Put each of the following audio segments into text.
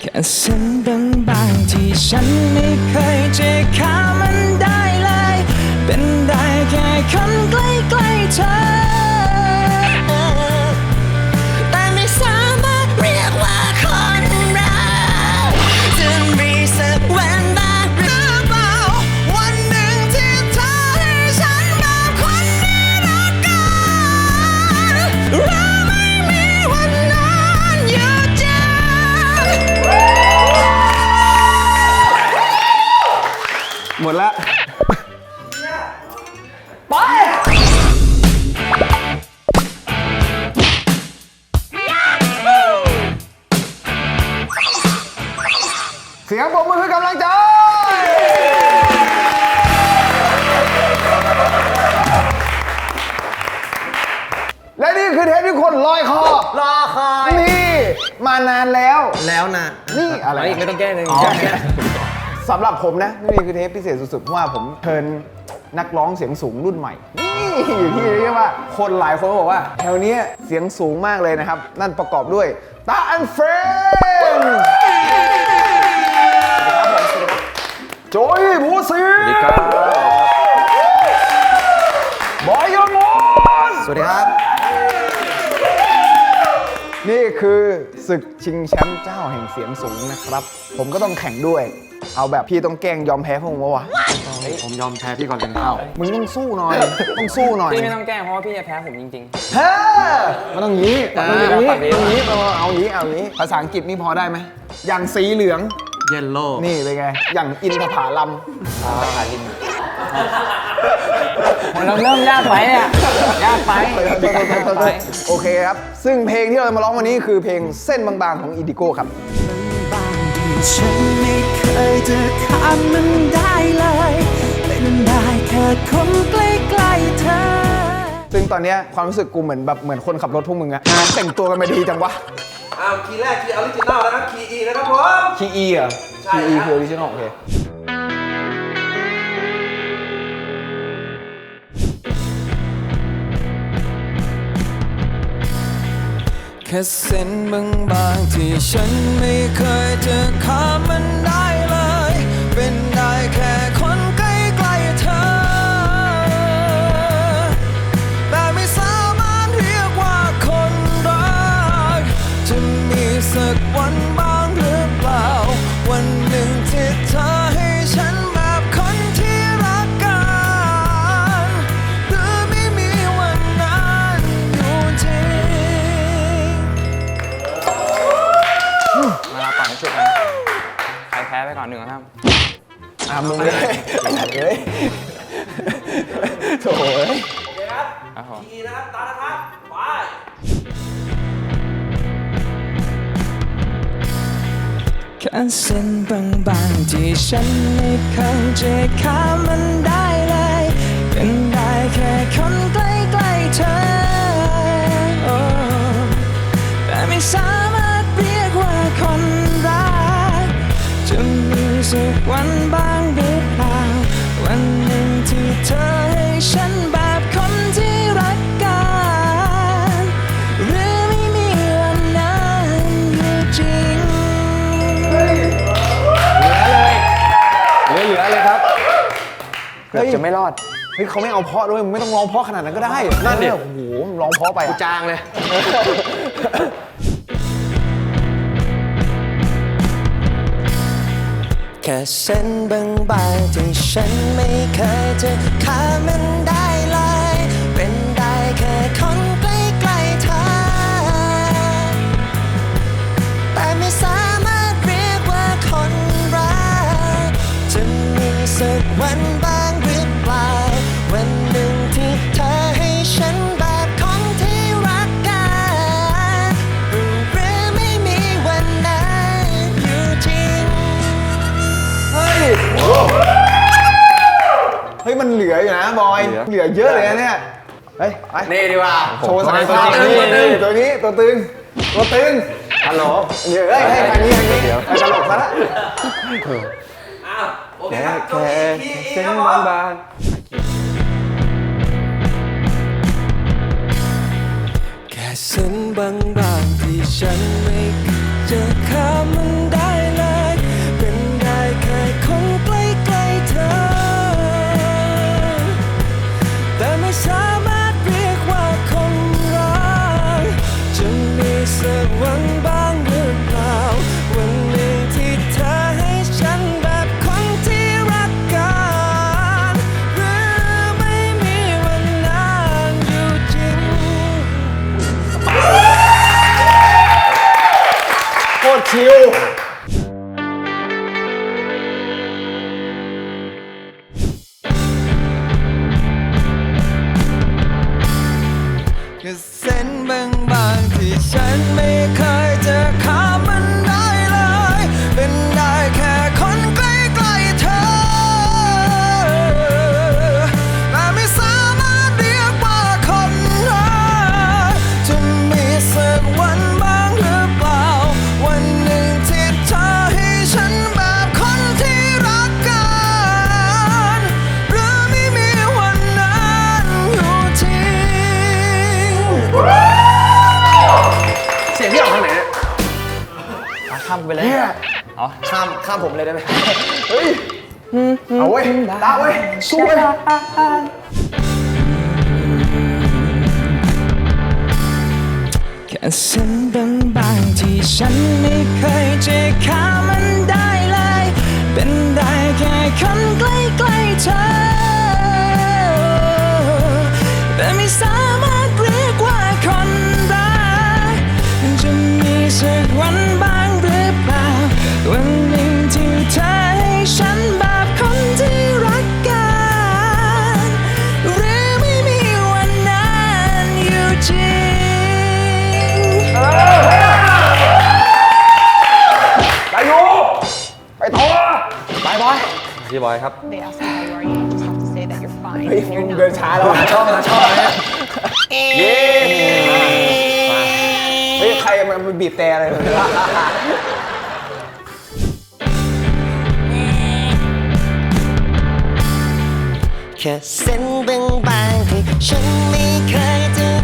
แค่เส้นบางๆที่ฉันไม่เคยจะข้ามมันได้เลย เป็นได้แค่คนใกล้ๆเธอ ลังใจ และนี่คือเทปที่คนลอยคอ รอคอย นี่ มานานแล้ว แล้วนะนี่อะไร ไม่ต้องแก้เลยสำหรับผมนะ นี่คือเทปพิเศษสุดๆ เพราะว่าผมเชิญนักร้องเสียงสูงรุ่นใหม่ นี่อยู่ที่เรียกว่า คนหลายคนบอกว่าแถวเนี้ยเสียงสูงมากเลยนะครับ นั่นประกอบด้วยตาอันเฟรน โจยบูซีสวัสดีครับ บอยยมนสวัสดีครับ นี่คือศึกชิงแชมป์เจ้าแห่งเสียงสูงนะครับ ผมก็ต้องแข่งด้วย เอาแบบพี่ต้องแกล้งยอมแพ้พวกมึงวะวะผมยอมแพ้พี่ก่อนเลยเอ้ามึงต้องสู้หน่อย ต้องสู้หน่อยพี่ไม่ต้องแกล้งเพราะว่าพี่จะแพ้ผมจริง เฮ้ยมันต้องงี้มันต้องอย่างนี้ฝั่งนี้ต้องอย่างนี้เอาเอาอย่างนี้เอาอย่างนี้ ภาษาอังกฤษนี่พอได้ไหม อย่างสีเหลือง เยลโล่นี่เป็นไง อย่างอินทผาลัมๆเราเริ่มยากไปอะยากไปยากไปโอเคครับ ซึ่งเพลงที่เรามาร้องวันนี้คือเพลงเส้นบางๆของอินดิโก้ครับบางทีฉันไม่เคยจะข้ามมันได้เลย เป็นได้แค่คนใกล้ๆเธอ ซึ่งตอนเนี้ยความรู้สึกกูเหมือนแบบเหมือนคนขับรถพวกมึงอะแต่งตัวกันมาดีจังวะอ้าวคีย์แรกคีย์ออริจินอลนะครับคีย์อีนะครับผม คีอีเหรอใช่คีอีครับ คือออริจินอลโอเคแค่เส้นบางๆที่ฉันไม่เคยจะข้ามมันได้ นบ้างหรือเปล่า วันหนึ่งที่เธอให้ฉันแบบคนที่รักกันหรือไม่มีวันนั้นอยู่จริง มาเราปั่นชุดกันใครแพ้ไปก่อนหนึ่งครับอะมึงเลยไอ้หนักเลยโถ่เอ้ย ค่เส้นบางๆที่ฉันไม่เคยจะข้ามมันได้เลย เป็นได้แค่คน จะไม่รอดเฮ้ยเขาไม่เอาเพราะด้วยมึงไม่ต้องร้องเพราะขนาดนั้นก็ได้นั่นเนี่ยโอ้โหมึงร้องเพราะไปอะจางเลย แค่เส้นบางๆที่ฉันไม่เคยจะข้ามมันได้ ลืออยู่นะบอยเหลือเยอะเลยนะเนี่ยเฮ้ยไปนี่ดีกว่าโชว์ศักยภาพตัวจริงนี่นี่ตัวนี้ตัวตึงตัวตึงฮัลโหลเดี๋ยวเอ้ยให้ทางนี้ทางนี้ไอ้ตลกซะละอ้าวโอเคครับโจคีย์อีครับผมแค่เส้นบางๆที่ฉันไม่เคยจะข้ามมัน Mayor ตาเว้ยสู้เว้ยแค่เส้นบางๆที่ฉันไม่เคยจะข้ามมันได้เลย เป็นได้แค่คนใกล้ๆเธอแต่ไม่สาม พี่บอยครับ They ask you how you are, you just have to say that you're fine. เฮ้ย when มึ you're งเดิน not. ช้าแล้วชอบมาชอบนะเย้เฮ้ย ใครมันบีบแต่อะไรเลยแค่เส้นบางๆที่ฉันไม่เคยจะ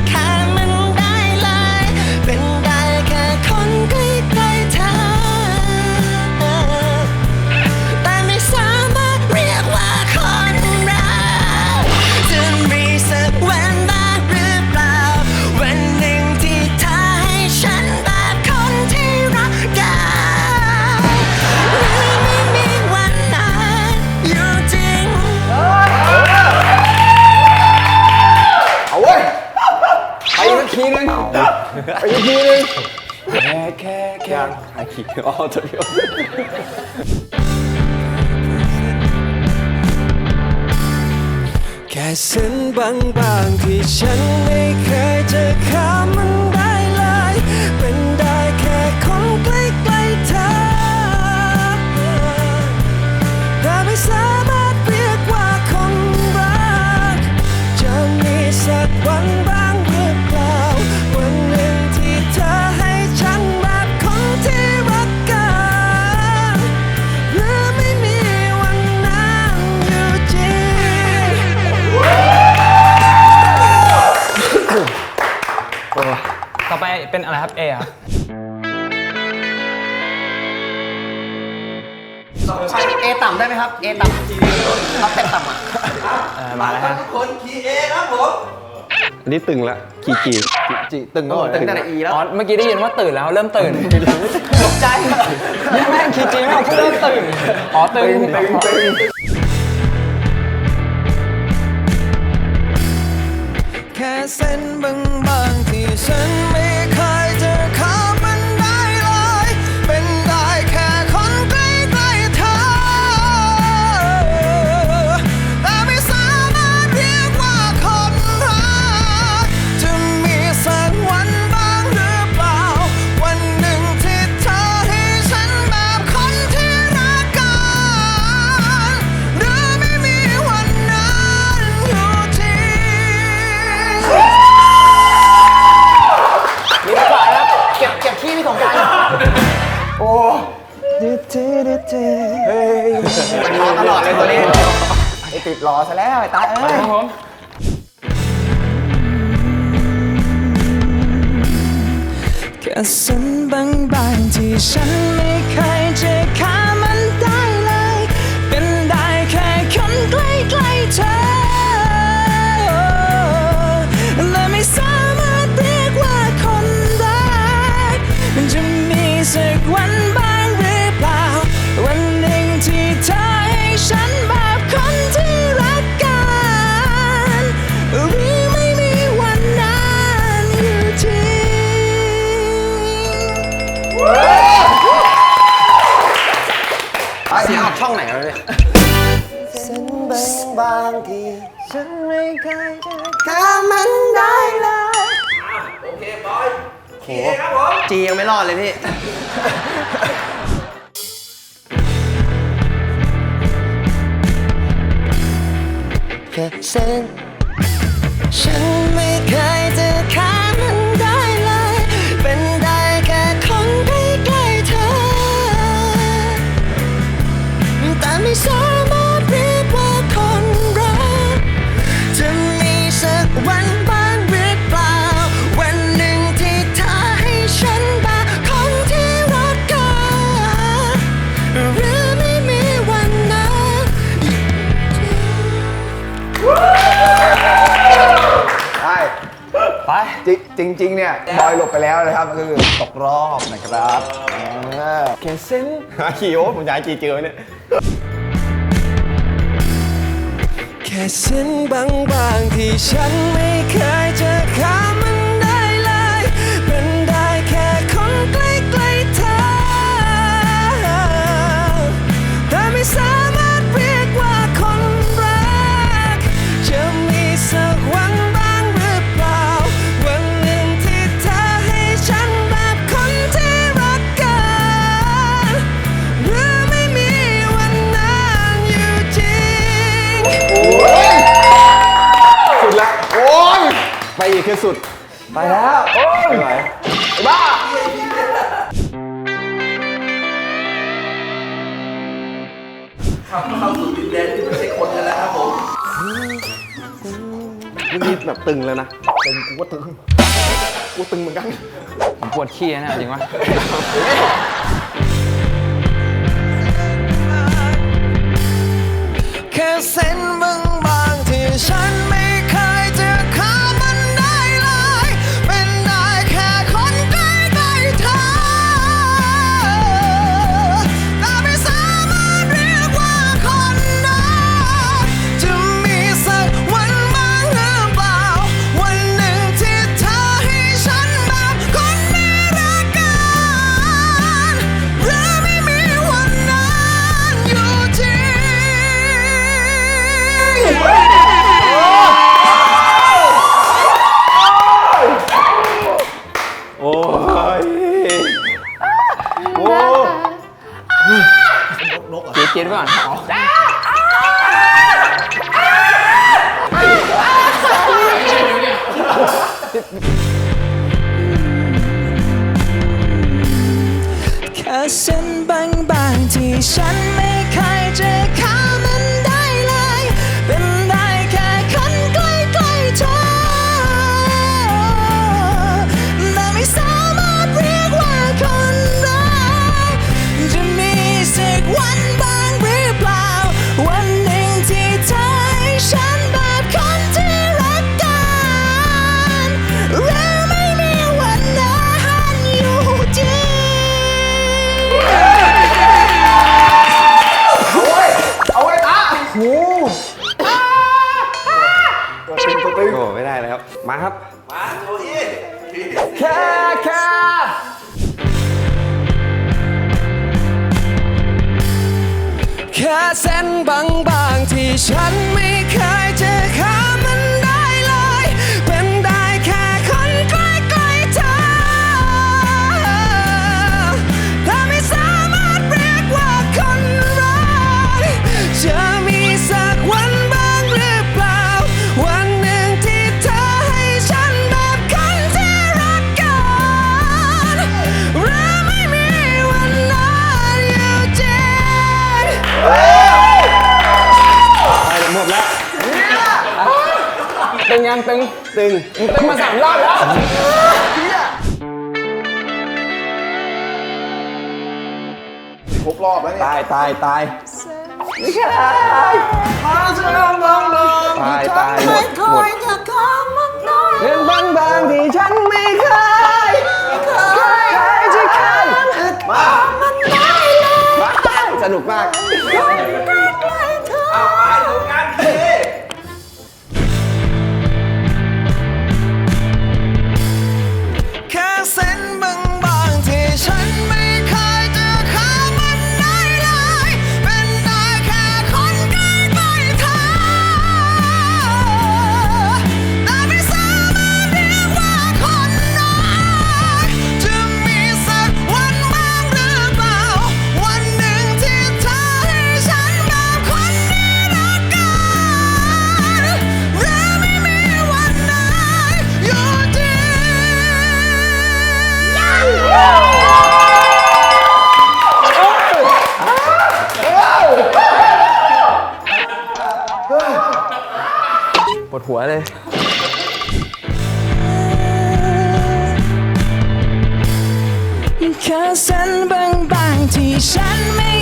ทีนึงไปอีกทีนึงแค่แค่แค่หาขี่อ๋อตัวเดียวแค่เส้นบางๆที่ฉันไม่เคยจะข้ามมันได้เลย เป็นได้แค่คนใกล้ๆเธอแต่ไม่สา ไปเป็นอะไรครับ A ครับเอต่ำได้ไหมครับ เอต่ำครับแต่ต่ำอะเออมาแล้วฮะอันนี้ตึงละขี่ขี่จิตึงก็ตึงตั้งแต่อีแล้วอ๋อเมื่อกี้ได้ยินว่าตื่นแล้วเริ่มตื่นตกใจแม่งคิดจริงไม่เอาเพิ่งเริ่มตื่นอ๋อตื่นตึงตึงแค่เส้นบางๆที่ ฉันไม่ ติดรอซะแล้วไอ้ตาเอ้ย ครับผม แค่เส้นบางๆที่ฉันไม่เคยจะข้ามมันได้เลย เป็นได้แค่คนใกล้ๆเธอ จียังไม่รอดเลยพี่ แค่เส้น จริงจริงๆเนี่ยบอยหลบไปแล้วนะครับก็คือตกรอบนะครับเออแค่เส้นขี่โอ้ผมอยากให้จีเจอเนี่ยแค่เส้นบางๆที่ฉันไม่เคยจะข้าม ไปอีกคือสุด ไปแล้วโอ้ยไม่ไหวไอ้บ้าเข้าเข้าสู่ดินแดนที่ไม่ใช่คนกันแล้วครับผมนี่แบบตึงแล้วนะตึงกูก็ตึงกูตึงเหมือนกันผมปวดขี้นะจริงปะแค่เส้นบางๆที่ฉันไม่ เส้นบางๆที่ฉันไม่ มาครับ มาโจอี้แค่แค่แค่เส้นบางๆที่ฉันไม่ ยังตึงตึงตึงมาสามรอบแล้วครบรอบแล้วเนี่ยตายตายตายตายตายหมดหมดเรื่องบางบางๆที่ฉันไม่เคยเคยจะข้ามสนุกมาก หัวเลย แค่เส้นบางๆที่ฉันไม่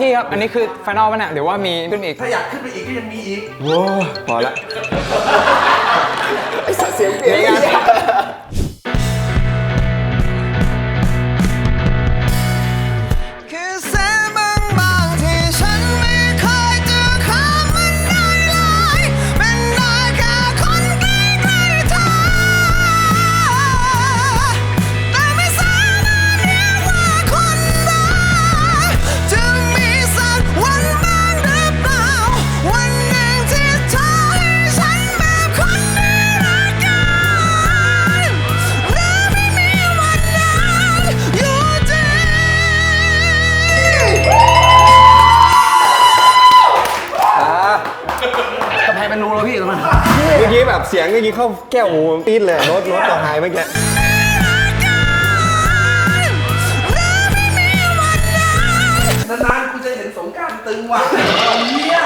พี่ครับ อันนี้คือฟนอลป่ะเนี่ยเดี๋ยวว่ามีขึ้นอีกถ้าอยากขึ้นไปอีกก็ยังมีอีก โว้พอละ ไอ้สัตเสียงเปลี่ยนี้เข้าแก้วหูปี๊เลยรถรถต่อหายเมื่อกี้นานๆคุณจะเห็นสงการตึงว่ะเอาเนี่ย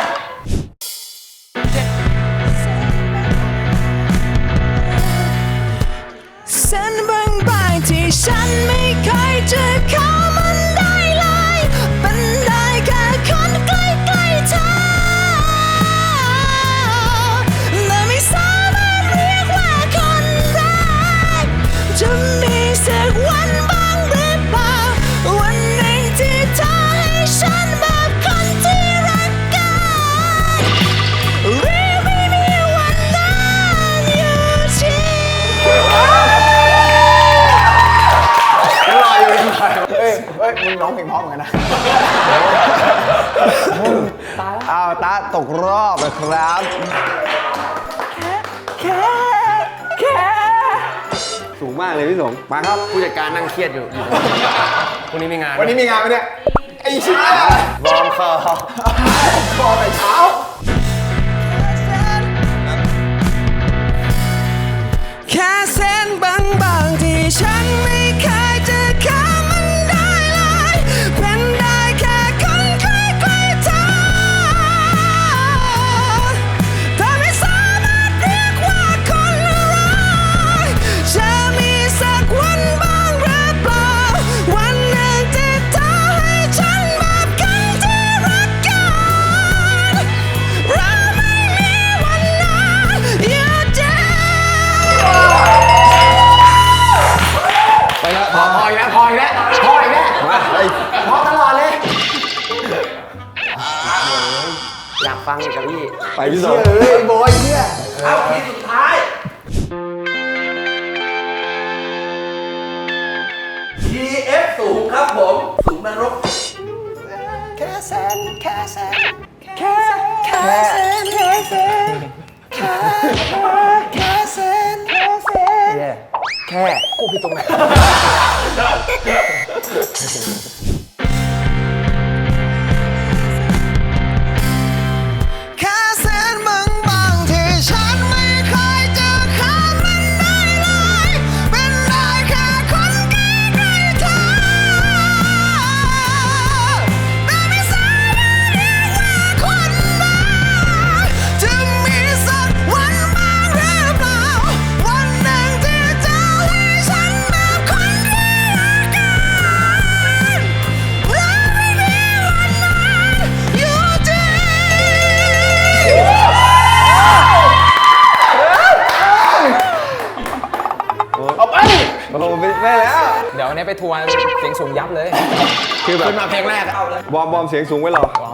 ้องเพลงเพร้อเหมือนกันนะตายอ้วตาตกรอบนะครับ แค่แค่สูงมากเลยพี่สงมาครับ ผู้จัดการนั่งเครียดอยู่วันนี้มีงานวันนี้มีงานไหมเนี่ย ไอ้ชิบนวอร์มคอพอแต่เช้า แค่เส้นบางๆที่ฉันไม่ งอีกครับพี่ไปพี่สองเฮ้ยบอยเนี่ยเอาทีสุดท้ายดีเอฟสูงครับผมสูงนรกแค่แสนแค่แสนแค่แค่แสนแค่แสนแค่แค่แสนแค่แสนแค่กูผิดตรงไหน Cause. สียงสูงยับเลย คือแบบมาเพลงแรกอะวอร์มวอร์มเสียงสูงไว้เหรอวางม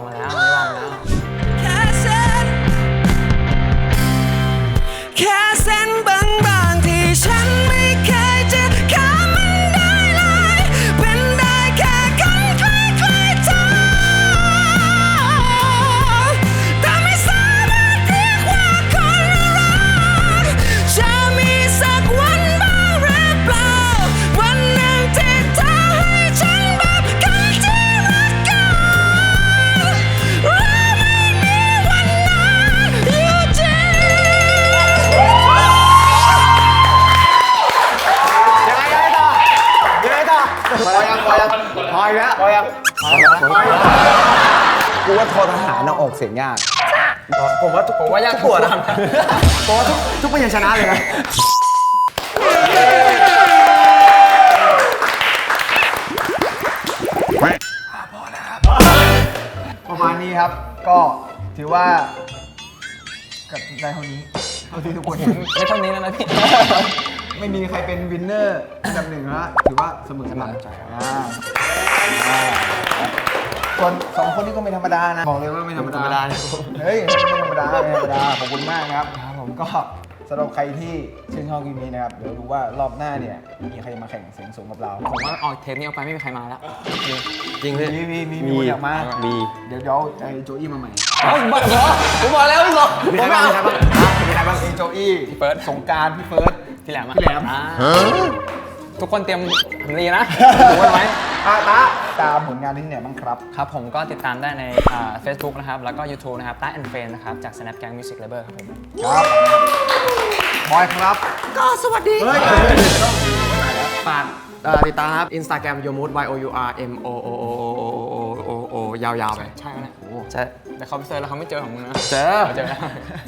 สียงยาก ผมว่าทุกผมว่ายากทุกตัวนะผมว่าทุกทุกพยัญชนะเลยนะประมาณนี้ครับ ก็ถือว่ากับได้เท่านี้เท่าที่ทุกคนเห็นไม่เท่านี้แล้วนะพี่ ไม่มีใครเป็นวินเนอร์อันดับหนึ่งแล้วถือว่าเสมอกันอ่าอ่า ส่วนสองคนนี้ก็ไม่ธรรมดานะ บอกเลยว่าไม่ธรรมดาธรรมดานะเฮ้ยไม่ธรรมดาไม่ธรรมดา ขอบคุณมากนะครับผมก็สำหรับใครที่ชื่นชอบคลิปนี้นะครับ เดี๋ยวดูว่ารอบหน้าเนี่ย มีใครมาแข่งเสียงสูงกับเรา ผมว่าออกเทปนี้เอาไปไม่มีใครมาแล้ว จริงเลยมีมีมีมีคนอยากมา มีเดี๋ยวเดี๋ยวไอ้โจอี้มาใหม่เอ้าบอกบอกผมบอกแล้วพี่บอกมีผมใครไม่บ้างเอามีใครบ้างมีใครบ้างไอ้โจอี้พี่เฟิร์ส สงกรารพี่เฟิร์สพี่แหลมอะพี่แหลม อ่าทุกคนเตรียมทำดีนะดูกันไว้อาตา ตามผลงานที่ไหนบ้างครับ ครับผมก็ติดตามได้ในเฟซบุ๊กนะครับ แล้วก็ YouTube นะครับต้าแอนเฟนนะครับ จาก Snap Gang Music Label ครับผม ครับบอยครับ ก็สวัสดีเฮ้ยฝากเอ่อติดตามครับ Instagram y o m o o d y o u r m o o o o o o o ยาวๆไปใช่ไหมเนี่ยใช่แต่เขาไปเซิร์ชแล้วเขาไม่เจอของมึงนะเจอเจอแล้ว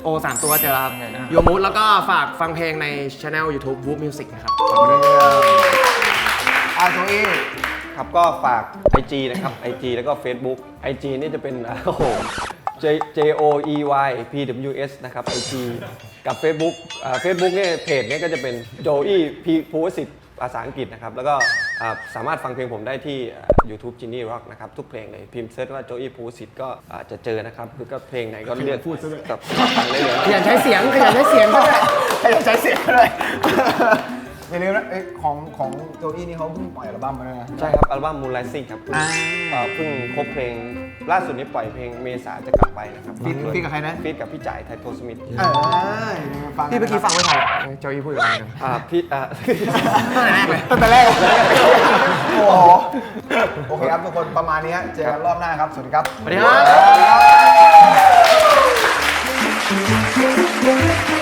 โอสามตัวเจอแล้วครับโอเคโยมูดแล้วก็ฝากฟังเพลงในช anel YouTube Whoop Music นะครับอาโจอี้ ครับก็ฝาก IG นะครับ IG แล้วก็ Facebook IG นี่จะเป็นโอ้โห J J O E Y P W S นะครับ IG กับ Facebook อ่า Facebook เนี่ยเพจเนี่ยก็จะเป็น Joey P ภูวสิทธิ์ภาษาอังกฤษนะครับ แล้วก็อ่าสามารถฟังเพลงผมได้ที่อ่า YouTube Genie Rock นะครับ ทุกเพลงเลย พิมพ์เซิร์ชว่า Joey ภูวสิทธิ์ก็อ่าจะเจอนะครับคือก็เพลงไหนก็เลือกพูดกับฟังได้เลยขยันใช้เสียงขยันใช้เสียงก็ได้ใครอยากใช้เสียงเลย อย่าลืมนะเอ้ยของของโจอี้นี่เขาเพิ่งปล่อยอัลบั้มมาด้วยนะ ใช่ครับ อัลบั้ม Moon Rising ครับเพิ่งครบเพลง ล่าสุดนี้ปล่อยเพลงเมษาจะกลับไปนะครับฟีดกับใครนะ ฟีดกับพี่จ่ายไทโทสมิธพี่เมื่อกี้ฟังไม่ทันโจอี้พูดอะไรนะอ่าพี่อ่า ตั้งแต่แรกโอ้โหโอเคครับทุกคนประมาณนี้เจอกันรอบหน้าครับ สวัสดีครับ สวัสดีครับ